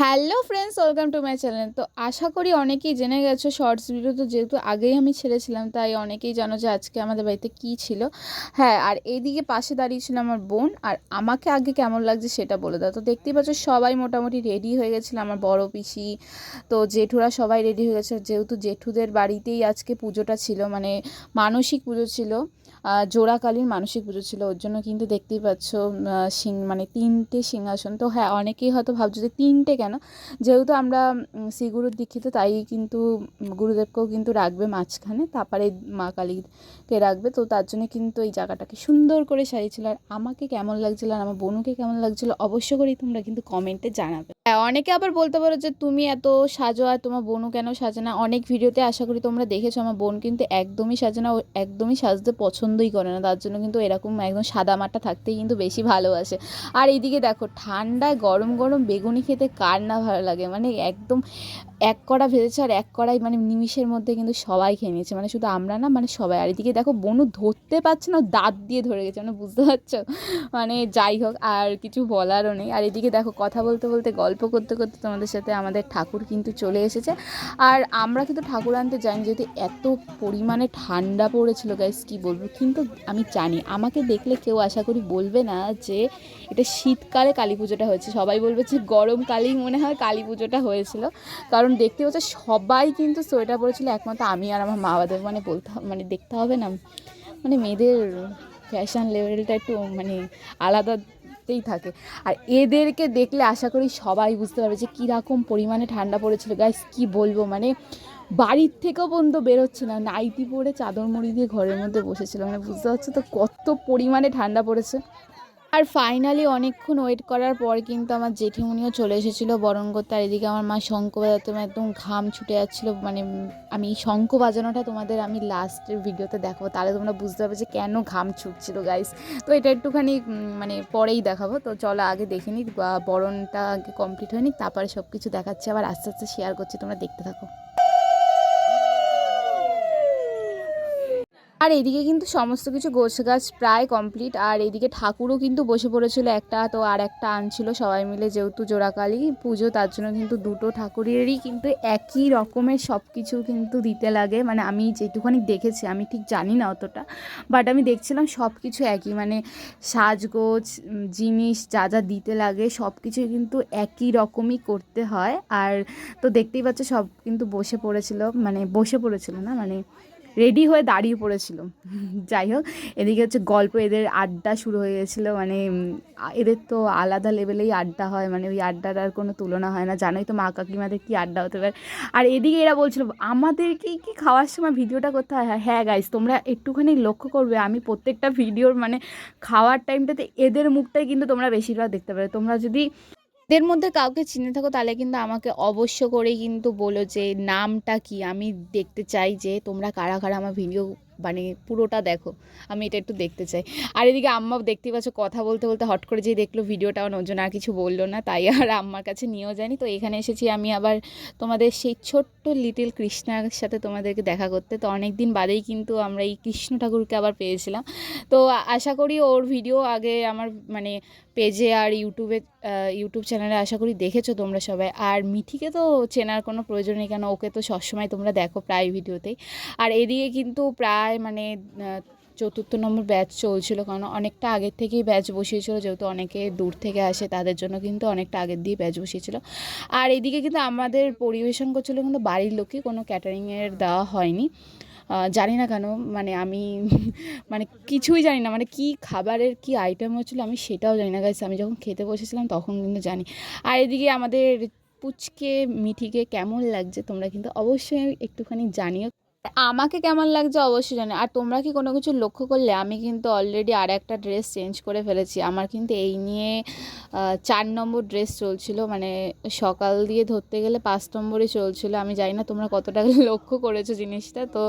Hello friends welcome to my channel তো আশা করি অনেকেই জেনে গেছো শর্টস ভিডিও তো যেহেতু আগেই আমি ছেড়েছিলাম, তাই অনেকেই জানো যে আজকে আমাদের বাড়িতে কী ছিল। হ্যাঁ আর এইদিকে পাশে দাঁড়িয়েছিল আমার বোন, আর আমাকে আগে কেমন লাগছে সেটা বলে দাও। তো দেখতেই পাচ্ছ সবাই মোটামুটি রেডি হয়ে গেছিল আমার বড় পিসি। তো জেঠুরা সবাই রেডি হয়ে গেছে, যেহেতু জেঠুদের বাড়িতেই আজকে পুজোটা ছিল মানে মানসিক পুজো ছিল জোড়াকালীন মানসিক পুজো ছিল, ওর জন্য কিন্তু দেখতেই পাচ্ছ সিং মানে তিনটে সিংহাসন। তো হ্যাঁ অনেকেই হয়তো ভাবছ যে তিনটে কেন? যেহেতু আমরা শ্রীগুরুর দীক্ষিত, তাই কিন্তু গুরুদেবকেও কিন্তু রাখবে মাঝখানে, তারপরে মা কালীকে রাখবে। তো তার জন্য কিন্তু এই জায়গাটাকে সুন্দর করে সাজিয়েছিল। আর আমাকে কেমন লাগছিল আর আমার বোনুকে কেমন লাগছিল অবশ্য করেই তোমরা কিন্তু কমেন্টে জানাবে। হ্যাঁ অনেকে আবার বলতে পারো যে তুমি এত সাজো আর তোমার বোনও কেন সাজে না? অনেক ভিডিওতে আশা করি তোমরা দেখেছ, আমার বোন কিন্তু একদমই সাজে না একদমই সাজতে পছন্দই করে না। তার জন্য কিন্তু এরকম একদম সাদা মাটা থাকতেই কিন্তু বেশি ভালোবাসে। আর এইদিকে দেখো, ঠান্ডায় গরম গরম বেগুনি খেতে কার না ভালো লাগে। মানে একদম এক কড়া ভেজেছে আর এক কড়াই মানে নিমিষের মধ্যে কিন্তু সবাই খেয়ে নিয়েছে। মানে শুধু আমরা না মানে সবাই। আর এদিকে দেখো, বনু ধরতে পারছে না, দাঁত দিয়ে ধরে গেছে মানে বুঝতে পারছ? মানে যাই হোক, আর কিছু বলারও নেই। আর এদিকে দেখো, কথা বলতে বলতে, গল্প করতে করতে তোমাদের সাথে আমাদের ঠাকুর কিন্তু চলে এসেছে। আর আমরা কিন্তু ঠাকুর আনতে জানি যেহেতু এত পরিমাণে ঠান্ডা পড়েছিল গাইস কী বলব? কিন্তু আমি জানি, আমাকে দেখলে কেউ আশা করি বলবে না যে এটা শীতকালে কালী পুজোটা হয়েছে। সবাই বলবে যে গরমকালেই মনে হয় কালী পুজোটা হয়েছিল। কারণ দেখতে হচ্ছে সবাই কিন্তু সোয়েটার পরেছিল একমাত্র আমি আর আমার মা বাবার মানে বলতে মানে দেখতে হবে না। মানে মেয়েদের ফ্যাশন লেভেলটা একটু মানে আলাদাতেই থাকে। আর এদেরকে দেখলে আশা করি সবাই বুঝতে পারবে যে কীরকম পরিমাণে ঠান্ডা পড়েছিল। গাইস কি বলব? মানে বাড়ির থেকেও পর্যন্ত বেরোচ্ছে না। নাইটি পরে চাদর মুড়ি দিয়ে ঘরের মধ্যে বসেছিল মানে বুঝতে পারছ তো কত পরিমাণে ঠান্ডা পড়েছে। আর ফাইনালি অনেকক্ষণ ওয়েট করার পর কিন্তু আমার জেঠিমুনিও চলে এসেছিল বরণ করতে আর এদিকে আমার মা শঙ্খ বাজাতে একদম ঘাম ছুটে যাচ্ছিল। মানে আমি শঙ্খ বাজানোটা তোমাদের আমি লাস্টের ভিডিওতে দেখাবো। তাহলে তোমরা বুঝতে পারবে যে কেন ঘাম ছুটছিল গাইস তো এটা একটুখানি মানে পরেই দেখাবো। তো চলো আগে দেখে নিই বরণটা আগে কমপ্লিট হয়নি, তারপরে সব কিছু দেখাচ্ছি, আবার আস্তে আস্তে শেয়ার করছি, তোমরা দেখতে থাকো। আর এদিকে কিন্তু সমস্ত কিছু গোছ গাছ প্রায় কমপ্লিট আর এদিকে ঠাকুরও কিন্তু বসে পড়েছিল একটা, তো আর একটা আনছিল সবাই মিলে যেহেতু জোড়াকালী পুজো, তার জন্য কিন্তু দুটো ঠাকুরেরই কিন্তু একই রকমের সব কিছু কিন্তু দিতে লাগে। মানে আমি যেটুখানি দেখেছি, আমি ঠিক জানি না অতটা বাট আমি দেখছিলাম সব কিছু একই মানে সাজগোজ জিনিস যা যা দিতে লাগে সব কিছুই কিন্তু একই রকমই করতে হয়। আর তো দেখতেই পাচ্ছ সব কিন্তু বসে পড়েছিল মানে বসে পড়েছিল না মানে রেডি হয়ে দাঁড়িয়ে পড়েছিল যাই হোক, এদিকে হচ্ছে গল্প, এদের আড্ডা শুরু হয়ে গেছিল মানে এদের তো আলাদা লেভেলেই আড্ডা হয় মানে ওই আড্ডাটার কোনো তুলনা হয় না, জানোই তো মা কাকিমাদের কী আড্ডা হতে পারে। আর এদিকে এরা বলছিল আমাদেরকেই কি খাওয়ার সময় ভিডিওটা করতে হয়? হ্যাঁ গাইস তোমরা একটুখানি লক্ষ্য করবে, আমি প্রত্যেকটা ভিডিওর মানে খাওয়ার টাইমটাতে এদের মুখটাই কিন্তু তোমরা বেশিরভাগ দেখতে পাবে তোমরা যদি এদের মধ্যে কাউকে চিনে থাকো তাহলে কিন্তু আমাকে অবশ্য করে কিন্তু বলো যে নামটা কি? আমি দেখতে চাই যে তোমরা কারা কারা আমার ভিডিও মানে পুরোটা দেখো। আমি এটা একটু দেখতে চাই। আর এদিকে আম্মা দেখতে পাচ্ছ কথা বলতে বলতে হট করে যেই দেখল ভিডিওটা ওর জন্য আর কিছু বলল না। তাই আর আম্মার কাছে নিয়েও যায়নি। তো এখানে এসেছি আমি আবার তোমাদের সেই ছোট্ট লিটিল কৃষ্ণার সাথে তোমাদেরকে দেখা করতে। তো অনেক দিন বাদেই কিন্তু আমরা এই কৃষ্ণ ঠাকুরকে আবার পেয়েছিলাম। তো আশা করি ওর ভিডিও আগে আমার মানে পেজে আর ইউটিউবে ইউটিউব চ্যানেলে আশা করি দেখেছ তোমরা সবাই। আর মিঠিকে তো চেনার কোনো প্রয়োজন নেই, কেন ওকে তো সবসময় তোমরা দেখো প্রায় ভিডিওতেই। আর এদিকে কিন্তু প্রায় মানে চতুর্থ নম্বর ব্যাচ চলছিল, কারণ অনেকটা আগের থেকেই ব্যাচ বসিয়েছিল, যেহেতু অনেকে দূর থেকে আসে, তাদের জন্য কিন্তু অনেকটা আগের দিয়ে ব্যাচ বসিয়েছিল। আর এদিকে কিন্তু আমাদের পরিবেশন করছিল কিন্তু বাড়ির লোকই, কোনো ক্যাটারিংয়ের দেওয়া হয়নি। জানি না কেন মানে আমি মানে কিছুই জানি না মানে কি খাবারের কি আইটেম হচ্ছিল আমি সেটাও জানি না গাছ আমি যখন খেতে বসেছিলাম তখন কিন্তু জানি। আর এদিকে আমাদের পুচকে, মিঠিকে কেমন লাগছে তোমরা কিন্তু অবশ্যই একটুখানি জানিও। আমাকে কেমন লাগছে অবশ্যই জানি। আর তোমরা কি কোনো কিছু লক্ষ্য করলে? আমি কিন্তু অলরেডি আর একটা ড্রেস চেঞ্জ করে ফেলেছি। আমার কিন্তু এই নিয়ে চার নম্বর ড্রেস চলছিল। মানে সকাল দিয়ে ধরতে গেলে পাঁচ নম্বরে চলছিল। আমি জানি না তোমরা কতটা লক্ষ্য করেছ জিনিসটা। তো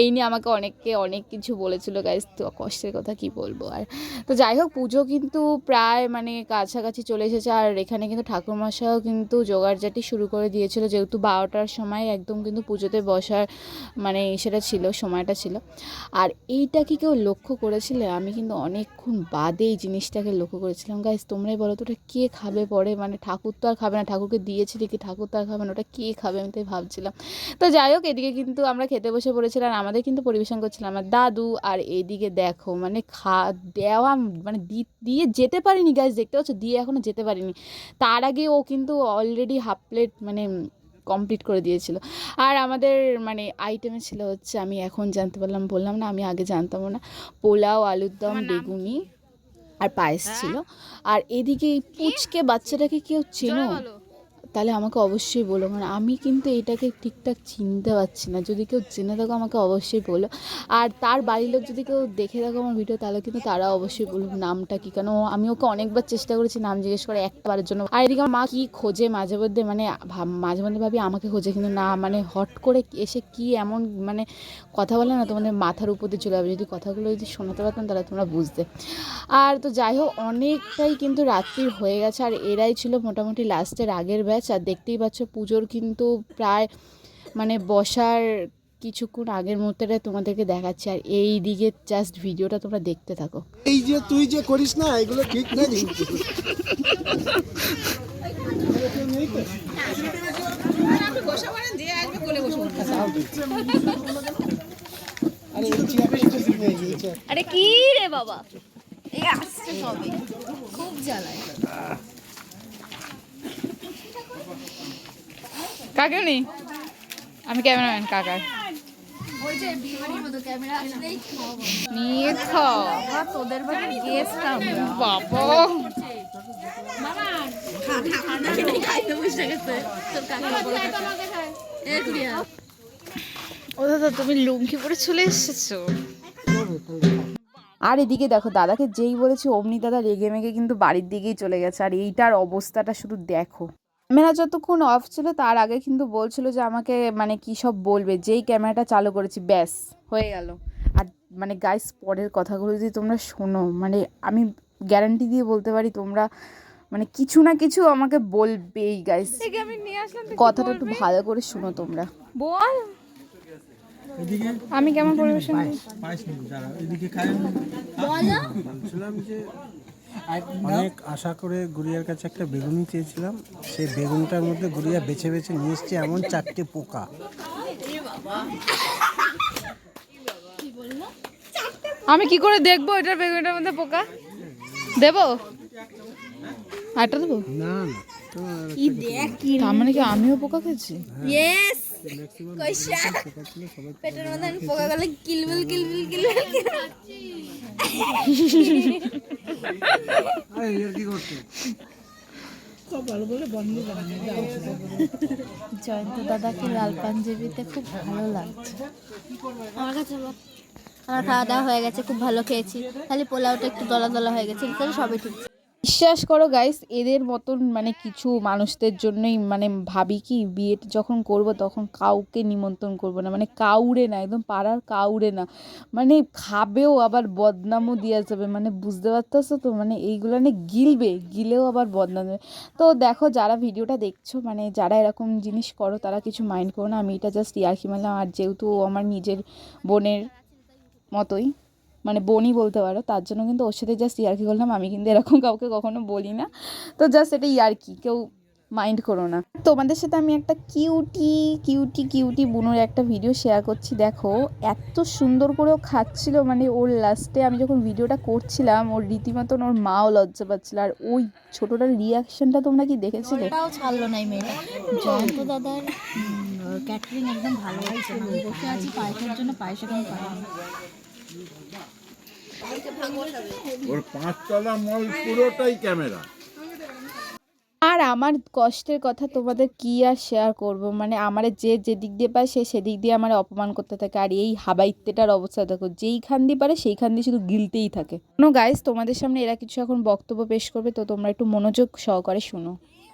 এই নিয়ে আমাকে অনেককে অনেক কিছু বলেছিল গাইজ তো কষ্টের কথা কি বলব আর। তো যাই হোক, পুজো কিন্তু প্রায় মানে কাছাকাছি চলে এসেছে। আর এখানে কিন্তু ঠাকুরমশাও কিন্তু জোগাড়জাটি শুরু করে দিয়েছিল। যেহেতু বারোটার সময় একদম কিন্তু পুজোতে বসার মানে সেটা ছিল, সময়টা ছিল। আর এইটা কি কেউ লক্ষ্য করেছিলে? আমি কিন্তু অনেকক্ষণ বাদে এই জিনিসটাকে লক্ষ্য করেছিলাম। গাইজ তোমরাই বলো তো ওটা কে খাবে পরে? মানে ঠাকুর তো আর খাবে না। ঠাকুরকে দিয়েছে কি? ঠাকুর তো আর খাবে না। ওটা কে খাবে? আমি তাই ভাবছিলাম। তো যাই হোক, এদিকে কিন্তু আমরা খেতে বসে পড়েছিলাম আর আমাদের কিন্তু পরিবেশন করছিলাম আমার দাদু। আর এদিকে দেখো মানে খা, দেওয়া মানে দিয়ে যেতে পারিনি গাছ দেখতে পাচ্ছ? দিয়ে এখনও যেতে পারিনি। তার আগে ও কিন্তু অলরেডি হাফ প্লেট মানে কমপ্লিট করে দিয়েছিল। আর আমাদের মানে আইটেমে ছিল হচ্ছে আমি এখন জানতে পারলাম বললাম না আমি আগে জানতাম না পোলাও আলুর দম বেগুনি আর পায়েস ছিল। আর এদিকে এই পুচকে বাচ্চাটাকে কেউ চেনো? তাহলে আমাকে অবশ্যই বলো। মানে আমি কিন্তু এটাকে ঠিকঠাক চিনতে পারছি না। যদি কেউ জেনে থাকো, আমাকে অবশ্যই বলো। আর তার বাড়ির লোক যদি কেউ দেখে থাকো আমার ভিডিও তাহলে কিন্তু তারা অবশ্যই বলুক নামটা কি। কেন আমি ওকে অনেকবার চেষ্টা করেছি নাম জিজ্ঞেস করে একবারের জন্য। আর এদিকে আমার মা কী খোঁজে মাঝে মধ্যে মানে মাঝে মধ্যে ভাবি আমাকে খোঁজে, কিন্তু না মানে হট করে এসে কি এমন মানে কথা বলে না, তোমাদের মাথার উপর দিয়ে চলে যাবে। যদি কথাগুলো যদি শোনাতে পারতাম, তাহলে তোমরা বুঝতে। আর তো যাই হোক, অনেকটাই কিন্তু রাত্রি হয়ে গেছে। আর এরাই ছিল মোটামুটি লাস্টের আগের ব্যাচ আর দেখতেই পাচ্ছ পুজোর কিন্তু প্রায় মানে বসার কিছুক্ষণ আগের মুহূর্তেটা তোমাদেরকে দেখাচ্ছি। আর এই দিকে জাস্ট ভিডিওটা তোমরা দেখতে থাকো। এই যে তুই যে করিস না এগুলো ঠিক না কিন্তু আরে কি রে বাবা? এই আসছে সবে। খুব জ্বালায়। কাকে নেই? আমি ক্যামেরাম্যান, কাকার। নিয়ে ও দাদা, তুমি লুঙ্গি পরে চলে এসেছ? আর এদিকে দেখো, দাদাকে যেই বলেছি, অমনি দাদা রেগে মেগে কিন্তু বাড়ির দিকেই চলে গেছে। আর এইটার অবস্থাটা শুধু দেখো। ক্যামেরা যতক্ষণ অফ ছিল তার আগে কিন্তু বলছিল যে আমাকে মানে কী সব বলবে? যেই ক্যামেরাটা চালু করেছি ব্যাস হয়ে গেল। আর মানে গাইস পরের কথাগুলো যদি তোমরা শোনো মানে আমি গ্যারান্টি দিয়ে বলতে পারি তোমরা মানে কিছু না কিছু আমাকে বলবেই গাইস আমি নিয়ে আসলাম কথাটা একটু ভালো করে শোনো তোমরা। বল। আমি কেমন পরিবেশন করি? অনেক আশা করে গুড়িয়ার কাছে একটা বেগুনি চেয়েছিলাম। সেই বেগুনটার মধ্যে গুড়িয়া বেছে বেছে নিয়ে এসছে এমন চারটে পোকা। আমি কি করে দেখব এটার বেগুনটার মধ্যে পোকা? দেবো? আটা দেবো? না না। কি তার মানে কি আমিও পোকা খেয়েছি? ইয়েস পেটের মধ্যে আমি পোকা গেলে কিলবিল কিলবিল কিলবিল। কি করছ? জয়ন্ত দাদাকে লাল পাঞ্জাবিতে খুব ভালো লাগছে। আমার কাছে আমার খাওয়া দাওয়া হয়ে গেছে খুব ভালো খেয়েছি। খালি পোলাওটা একটু দলা দলা হয়ে গেছে তাহলে সবই ঠিক বিশ্বাস করো গাইস এদের মতন মানে কিছু মানুষদের জন্যই মানে ভাবি কি, বিয়ে যখন করব তখন কাউকে নিমন্ত্রণ করব না। মানে কাউরে না, একদম পাড়ার কাউরে না। মানে খাবেও আবার বদনামও দেওয়া যাবে। মানে বুঝতে পারতেছো তো? মানে এইগুলো নিয়ে গিলবে, গিলেও আবার বদনাম দেবে। তো দেখো, যারা ভিডিওটা দেখছ মানে যারা এরকম জিনিস করো, তারা কিছু মাইন্ড করো না। আমি এটা জাস্ট ইয়ার্কি মারলাম। আর যেহেতু আমার নিজের বোনের মতোই মানে বোনই বলতে পারো, তার জন্য কিন্তু ওর সাথে জাস্ট ইয়ার্কি করলাম। আমি কিন্তু এরকম কাউকে কখনো বলি না। তো জাস্ট এটা ইয়ার্কি, কেউ মাইন্ড করো না। তোমাদের সাথে আমি একটা কিউটি কিউটি কিউটি বুনোর একটা ভিডিও শেয়ার করছি। দেখো, এত সুন্দর করে ও খাচ্ছিল মানে ওর লাস্টে আমি যখন ভিডিওটা করছিলাম, ওর রীতিমতন ওর মাও লজ্জা পাচ্ছিল। আর ওই ছোটোটার রিয়াকশনটা তোমরা কি দেখেছিলে? ছাড়লো না মেয়েটা। জয়ন্ত দাদার ক্যাটারিং একদম ভালো হয়েছে বসে আছি, পায়েসের জন্য পায়েস এখন ওর পাঁচতলা মল পুরোটাই ক্যামেরা। আর আমার কষ্টের কথা তোমাদের কি আর শেয়ার করব? মানে আমার যে যেদিক দিয়ে পায় সে সেদিক দিয়ে আমার অপমান করতে থাকে। আর এই হাবাইত্যেটার অবস্থা দেখো, যেইখান দিয়ে পারে সেইখান দিয়ে শুধু গিলতেই থাকে। কোনো গাইস তোমাদের সামনে এরা কিছু এখন বক্তব্য পেশ করবে, তো তোমরা একটু মনোযোগ সহকারে শুনো।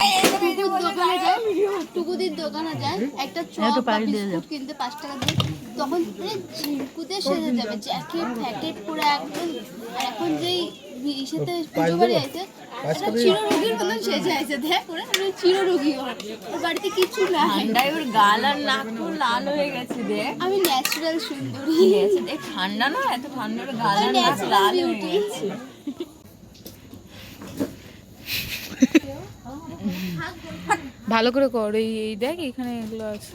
দোকানে যায় টুকুদির দোকানে যায় একটা চপ বা বিস্কুট কিনতে পাঁচ টাকা দিয়ে তখন পুরো সেজে যাবে জ্যাকেট ফ্যাকেট পুরো একদম আর এখন যেই ইসেতে পুজো বাড়ি আছে চিররোগীর মতন সেজে আছে দেখ ওরা ওরা চিররোগী ওর ওর বাড়িতে কিছু নাই। ঠান্ডায় ওর গাল আর নাক পুরো লাল হয়ে গেছে দেখ। আমি ন্যাচারাল সুন্দরী। গেছে দেখ ঠান্ডা না এত ঠান্ডা গাল আর নাক লাল হয়ে গেছে। ভালো করে কর এই এই দেখ এখানে এগুলো আছে।